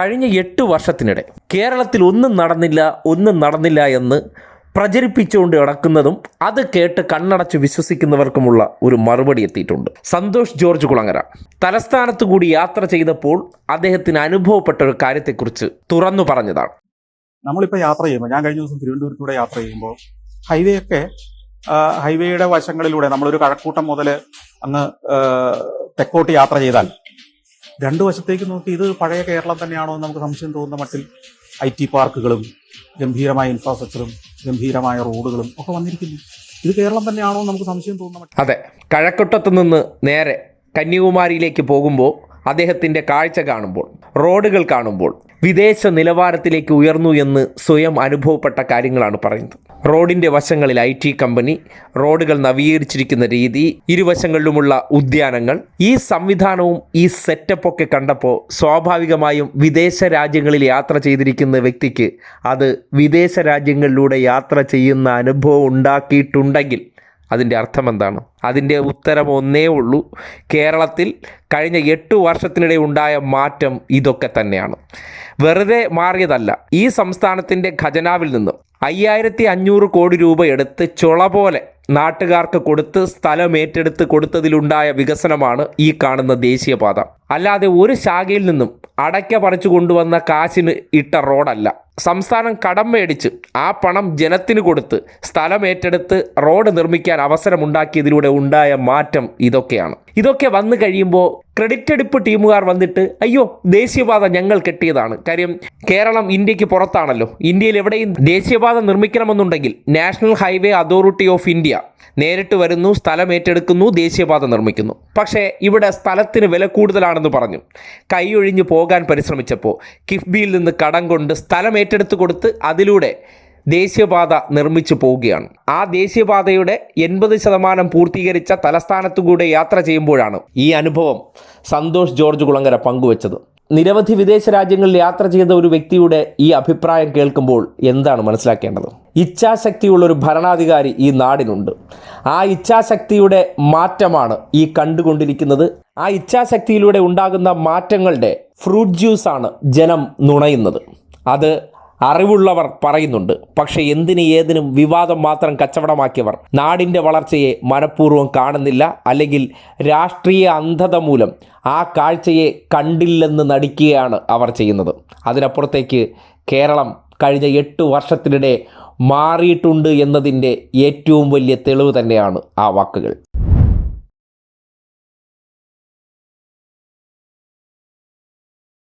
കഴിഞ്ഞ എട്ട് വർഷത്തിനിടെ കേരളത്തിൽ ഒന്നും നടന്നില്ല ഒന്നും നടന്നില്ല എന്ന് പ്രചരിപ്പിച്ചുകൊണ്ട് കിടക്കുന്നതും അത് കേട്ട് കണ്ണടച്ച് വിശ്വസിക്കുന്നവർക്കുമുള്ള ഒരു മറുപടി എത്തിയിട്ടുണ്ട്. സന്തോഷ് ജോർജ് കുളങ്ങര. തലസ്ഥാനത്ത് കൂടി യാത്ര ചെയ്തപ്പോൾ അദ്ദേഹത്തിന് അനുഭവപ്പെട്ട ഒരു കാര്യത്തെക്കുറിച്ച് തുറന്നു പറഞ്ഞതാണ്. നമ്മളിപ്പോൾ യാത്ര ചെയ്യുമ്പോൾ ഞാൻ കഴിഞ്ഞ ദിവസം തിരുവനന്തപുരത്തൂടെ യാത്ര ചെയ്യുമ്പോൾ ഹൈവേ ഒക്കെ ഹൈവേയുടെ വശങ്ങളിലൂടെ നമ്മളൊരു കഴക്കൂട്ടം മുതൽ അങ്ങ് തെക്കോട്ട് യാത്ര ചെയ്താൽ രണ്ടു വശത്തേക്ക് നോക്കി ഇത് പഴയ കേരളം തന്നെയാണോ എന്ന് നമുക്ക് സംശയം തോന്നുന്ന മട്ടിൽ ഐ ടി പാർക്കുകളും ഗംഭീരമായ ഇൻഫ്രാസ്ട്രക്ചറും ഗംഭീരമായ റോഡുകളും ഒക്കെ വന്നിരിക്കുന്നു. ഇത് കേരളം തന്നെയാണോ നമുക്ക് സംശയം തോന്നുന്ന അതെ. കഴക്കൂട്ടത്ത് നിന്ന് നേരെ കന്യാകുമാരിയിലേക്ക് പോകുമ്പോൾ അദ്ദേഹത്തിന്റെ കാഴ്ച കാണുമ്പോൾ റോഡുകൾ കാണുമ്പോൾ വിദേശ നിലവാരത്തിലേക്ക് ഉയർന്നു എന്ന് സ്വയം അനുഭവപ്പെട്ട കാര്യങ്ങളാണ് പറയുന്നത്. റോഡിന്റെ വശങ്ങളിൽ ഐ ടി കമ്പനി റോഡുകൾ നവീകരിച്ചിരിക്കുന്ന രീതി ഇരുവശങ്ങളിലുമുള്ള ഉദ്യാനങ്ങൾ ഈ സംവിധാനവും ഈ സെറ്റപ്പൊക്കെ കണ്ടപ്പോൾ സ്വാഭാവികമായും വിദേശ രാജ്യങ്ങളിൽ യാത്ര ചെയ്തിരിക്കുന്ന വ്യക്തിക്ക് അത് വിദേശ രാജ്യങ്ങളിലൂടെ യാത്ര ചെയ്യുന്ന അനുഭവം ഉണ്ടാക്കിയിട്ടുണ്ടെങ്കിൽ അതിന്റെ അർത്ഥം എന്താണ്? അതിന്റെ ഉത്തരം ഒന്നേ ഉള്ളൂ. കേരളത്തിൽ കഴിഞ്ഞ എട്ട് വർഷത്തിനിടെ ഉണ്ടായ മാറ്റം ഇതൊക്കെ തന്നെയാണ്. വെറുതെ മാറിയതല്ല. ഈ സംസ്ഥാനത്തിന്റെ ഖജനാവിൽ നിന്നും അയ്യായിരത്തി അഞ്ഞൂറ് കോടി രൂപ എടുത്ത് ചുള പോലെ നാട്ടുകാർക്ക് കൊടുത്ത് സ്ഥലം ഏറ്റെടുത്ത് കൊടുത്തതിലുണ്ടായ വികസനമാണ് ഈ കാണുന്ന ദേശീയപാത. അല്ലാതെ ഒരു ശാഖയിൽ നിന്നും അടയ്ക്ക പറിച്ചു കൊണ്ടുവന്ന കാശിന് ഇട്ട റോഡല്ല. സംസ്ഥാനം കടം മേടിച്ച് ആ പണം ജനത്തിന് കൊടുത്ത് സ്ഥലം ഏറ്റെടുത്ത് റോഡ് നിർമ്മിക്കാൻ അവസരമുണ്ടാക്കിയതിലൂടെ ഉണ്ടായ മാറ്റം ഇതൊക്കെയാണ്. ഇതൊക്കെ വന്നു കഴിയുമ്പോൾ ക്രെഡിറ്റ് എടുപ്പ് ടീമുകാർ വന്നിട്ട് അയ്യോ ദേശീയപാത ഞങ്ങൾ കെട്ടിയതാണ്. കാര്യം കേരളം ഇന്ത്യയ്ക്ക് പുറത്താണല്ലോ. ഇന്ത്യയിൽ എവിടെയും ദേശീയപാത നിർമ്മിക്കണമെന്നുണ്ടെങ്കിൽ national highway authority of India നേരിട്ട് വരുന്നു സ്ഥലം ഏറ്റെടുക്കുന്നു ദേശീയപാത നിർമ്മിക്കുന്നു. പക്ഷേ ഇവിടെ സ്ഥലത്തിന് വില കൂടുതലാണെന്ന് പറഞ്ഞു. കൈയൊഴിഞ്ഞ് പോകാൻ പരിശ്രമിച്ചപ്പോൾ കിഫ്ബിയിൽ നിന്ന് കടം കൊണ്ട് സ്ഥലം ഏറ്റെടുത്ത് കൊടുത്ത് അതിലൂടെ ദേശീയപാത നിർമ്മിച്ചു പോവുകയാണ്. ആ ദേശീയപാതയുടെ എൺപത് ശതമാനം പൂർത്തീകരിച്ച തലസ്ഥാനത്തു കൂടെ യാത്ര ചെയ്യുമ്പോഴാണ് ഈ അനുഭവം സന്തോഷ് ജോർജ് കുളങ്ങര പങ്കുവച്ചത്. നിരവധി വിദേശ രാജ്യങ്ങളിൽ യാത്ര ചെയ്ത ഒരു വ്യക്തിയുടെ ഈ അഭിപ്രായം കേൾക്കുമ്പോൾ എന്താണ് മനസ്സിലാക്കേണ്ടത്? ഇച്ഛാശക്തിയുള്ള ഒരു ഭരണാധികാരി ഈ നാടിനുണ്ട്. ആ ഇച്ഛാശക്തിയുടെ മാറ്റമാണ് ഈ കണ്ടുകൊണ്ടിരിക്കുന്നത്. ആ ഇച്ഛാശക്തിയിലൂടെ ഉണ്ടാകുന്ന മാറ്റങ്ങളുടെ ഫ്രൂട്ട് ജ്യൂസാണ് ജനം നുണയുന്നത്. അത് അറിവുള്ളവർ പറയുന്നുണ്ട്. പക്ഷേ എന്തിന് ഏതിനും വിവാദം മാത്രം കച്ചവടമാക്കിയവർ നാടിന്റെ വളർച്ചയെ മനഃപൂർവം കാണുന്നില്ല അല്ലെങ്കിൽ രാഷ്ട്രീയ അന്ധത മൂലം ആ കാഴ്ചയെ കണ്ടില്ലെന്ന് നടിക്കുകയാണ് അവർ ചെയ്യുന്നത്. അതിനപ്പുറത്തേക്ക് കേരളം കഴിഞ്ഞ എട്ട് വർഷത്തിനിടെ മാറിയിട്ടുണ്ട് എന്നതിന്റെ ഏറ്റവും വലിയ തെളിവ് തന്നെയാണ് ആ വാക്കുകൾ.